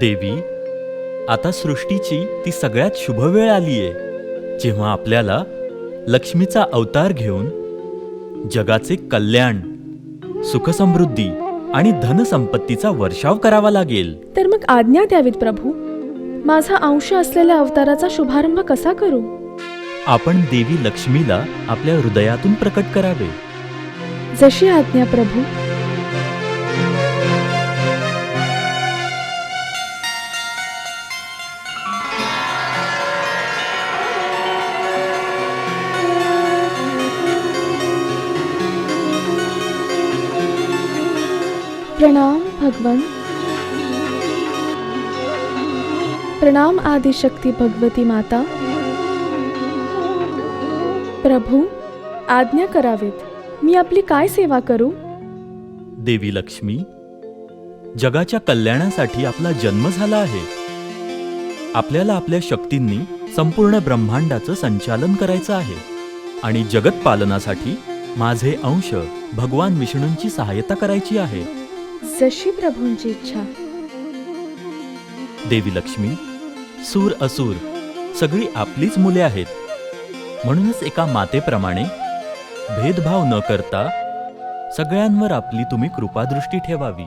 देवी आता सृष्टीची ती सगळ्यात शुभ वेळ आलीये जेव्हा आपल्याला लक्ष्मीचा अवतार घेऊन जगाचे कल्याण सुखसमृद्धी आणि धनसंपत्तीचा वर्षाव करावा लागेल. तर मग आज्ञा द्यावीत प्रभू. माझा अंश असलेल्या अवताराचा शुभारंभ कसा करू? आपण देवी लक्ष्मीला आपल्या हृदयातून प्रकट करावे. जशी आज्ञा प्रभू. प्रणाम भगवन. प्रणाम आदिशक्ती भगवती माता. प्रभू आज्ञा करावेत. मी आपली काय सेवा करू? देवी लक्ष्मी जगाच्या कल्याणासाठी आपला जन्म झाला आहे. आपल्याला आपल्या शक्तींनी संपूर्ण ब्रह्मांडाचं संचालन करायचं आहे आणि जगत पालनासाठी माझे अंश भगवान विष्णूंची सहायता करायची आहे. जशी प्रभूंची इच्छा. देवी लक्ष्मी सूर असूर सगळी आपलीच मुले आहेत. म्हणूनच एका मातेप्रमाणे भेदभाव न करता सगळ्यांवर आपली तुम्ही कृपादृष्टी ठेवावी.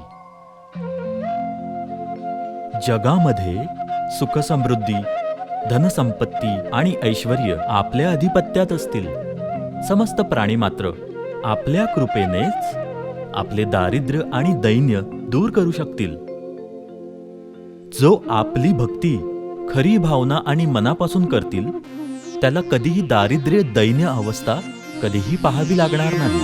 जगामध्ये सुखसमृद्धी धनसंपत्ती आणि ऐश्वर्य आपल्या अधिपत्यात असतील. समस्त प्राणी मात्र आपल्या कृपेनेच आपले दारिद्र्य आणि दैन्य दूर करू शकतील. जो आपली भक्ती खरी भावना आणि मनापासून करतील त्याला कधीही दारिद्र्य दैन्य अवस्था कधीही पाहावी लागणार नाही.